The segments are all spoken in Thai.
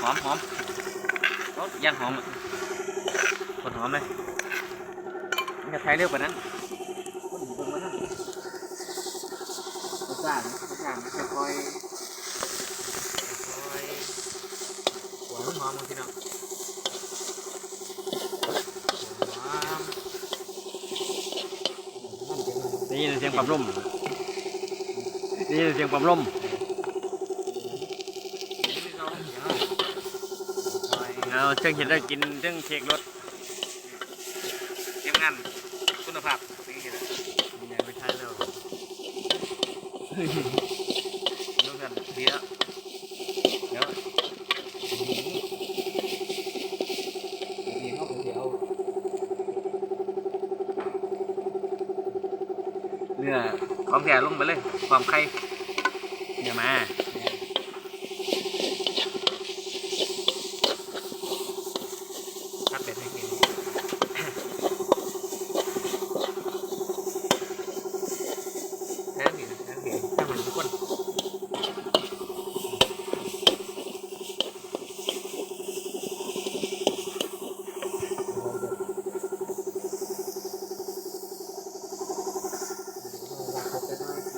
หอมหอมรสย่างหอมผลหอมเลยมันจะใช้เร็วกว่านั้นมันอยู่รงนั้นกระซ่างกระซ่างค่อยค่อยหวานหอมมันทีน้องนี่เสียงปั๊มลมนี่เสียงปั๊มลม เอาเชิงเห็นแล้วกินเชิงเค้กรสเทียมงานคุณภาพนี่คือนี่ไงไม่ใช่แล้วรู้กันดีแล้วเดี๋ยวนี่เขาเดี๋ยวเนื้อของแก่ลงไปเลย ความไข่เนี่ยมาถ้าเป็นให้กินแค่นี้นะแค่นี้ถ้ามันทุกคน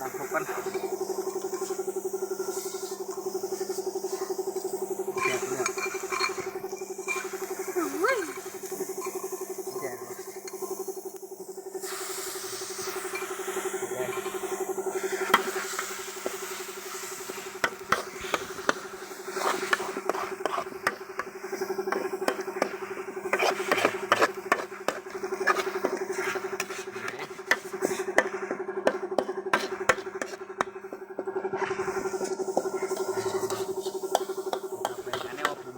ล้างครบกันเสียบเนี่ย แย่เลยหาแนวปรุง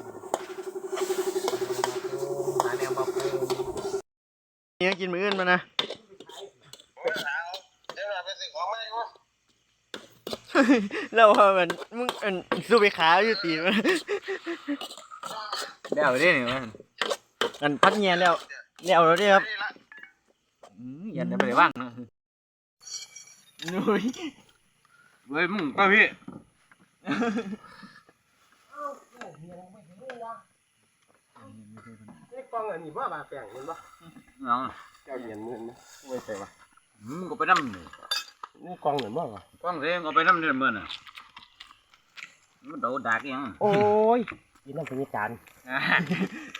หาแนวมาปรุง นี่กินมืออื่นมานะ เดี๋ยวเราไปสิ่งของไม่กูเราว่ามันมึงอันสู้ไปขาอยู่ตีมันเดี๋ยวได้หนึ่งมันอันพัดเงียนแล้วเดี๋ยวเราได้ครับนี่ละอืมยันได้ไปได้ว่างนอะนุ้ยเฮ้ยมึงก็พี่นี่กล้องอันนี้ว่าบาแปลงเห็นปะน้องเจ้าเหรียญเงินนไม่ใช่ปะอืมก็ไปน้ำ นี่นี่กล้องเหมือนบ้างอะกล้องเสียงก็ไปน้ำเดือนเมื่อน่ะมันโดดดักยังโอ้ยกินน้ำพริกจานอ่า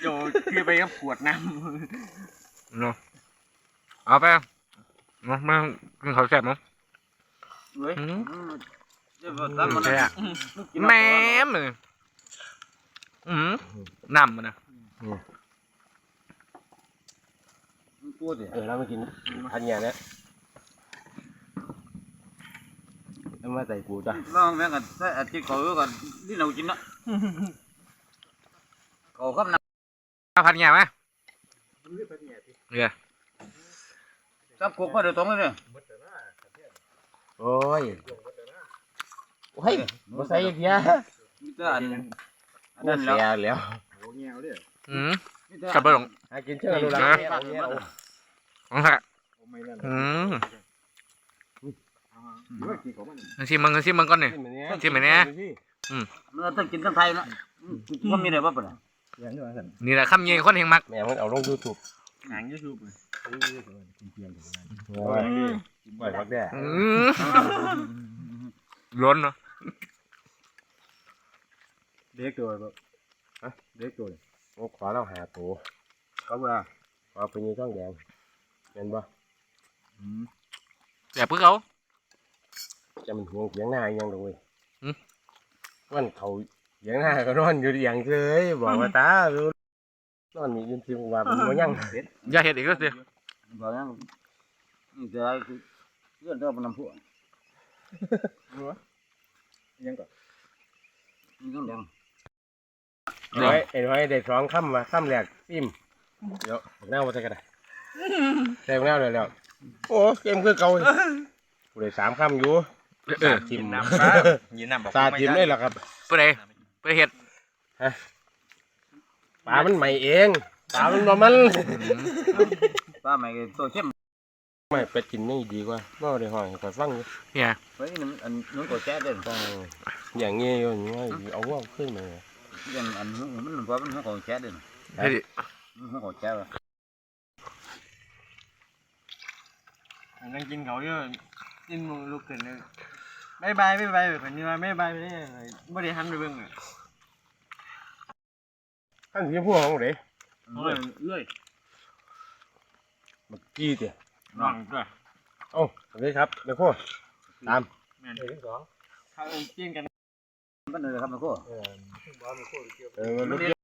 โยคือไปกับขวดน้เนาะเอาไปมามากินข้าวแซ่บมั้งำเฮ้ยอืมอืม เดี๋ยวตามมันใช่อะอืมกินแหมมาก่อนมเลยอืมน้ำมันนะมันพูดดิเออเรามากินอันเนี้ยเนี่ยแล้ว มาใส่กูจ้ะลองแม่งกันถ้าอาทิตย์เขาก็นี่เรากินเนาะเขาครับน้ข้าวผัดแง่ไหมเรือำจับกุกมาเดี๋ยวตรงเลยเนี่ยโอ้ยโอ้ยมาใส่เพียมีแต่อันอันนั่นั้นนแหแล้วแล้วอืมมีแต่กลับไปหลงหากินเชื่อรู้แล้วของแท้อื มงั้นชิมมึงงั้นชิมมึงก่อนนี่ชิมไหมเนี่ยมันต้องกินทั้งไทยเนาะอืมมันมีอะไรบ้างปะเนี่ยนี่แหละคำเย็นคนเฮงมักแม่มันเอาลงยูทูบหนังยูทูบโอ้ยปล่อยพักแด่อืมล้นเนาะเด็กตัวแบบฮะเด็กตัวโอ้ขวาเราหาตัวเขาว่าขวาเป็นยี่ช่องแดงเห็นปะแต่เพื่อเขา จะมันห่วงเสียงหน้ายังเลยหืมมันเขาเสียงหน้าก็นอนอยู่อย่างเฉยบอกว่าตาดูนอนมียืนซิมว่ามันบ่ยังอย่าเห็ดอีกแล้วสิ บอกงั้นนี่จะอะไรคือเรื่องเรื่องมันนำพวกยังก่อนนี่ต้องแดงไอ้น้อยไอ้น้อยได้สองคำมาคำแรกซิมเดี๋ยวหน้ามาจะกระไดใส่หน้าเลยแล้วโอ้เกมคือเก่ากูได้สามคำอยู่ เออทิมยินน้ำบอกตาทิมเลยล่ะครับเพื่อใดเพื่อเห็ดปลามันใหม่เองปลามันบ่มันป้าใหม่โซเชียลไม่เป็ดกินนี่ดีกว่าเมื่อได้ห้อยคอยฟังอยู่เนี่ยเฮ้ยนี่มันอันนู้นก็แช่เด่นฟังอย่างเงี้ยอยู่อย่างเงี้ยเอาว่าขึ้นมาอย่างอันนู้นมันว่ามันก็แช่เด่นเฮ้ยไม่ขอแก้วนั่งกินเขาเยอะกินมึงลุกขึ้นเลย บายบายบายบายแบบนี้มาบายบายไปได้ไม่ได้หันไปเบิ่งอะท่านที่พวกของเด้เลื่อยเลื่อยมันกี้เตี้ยน้องด้วยเอ้าโอเคครับเดี๋ยวพ่อตามแม่นสองถ้าเออกินกันมันเลยครับมันก็เออมัน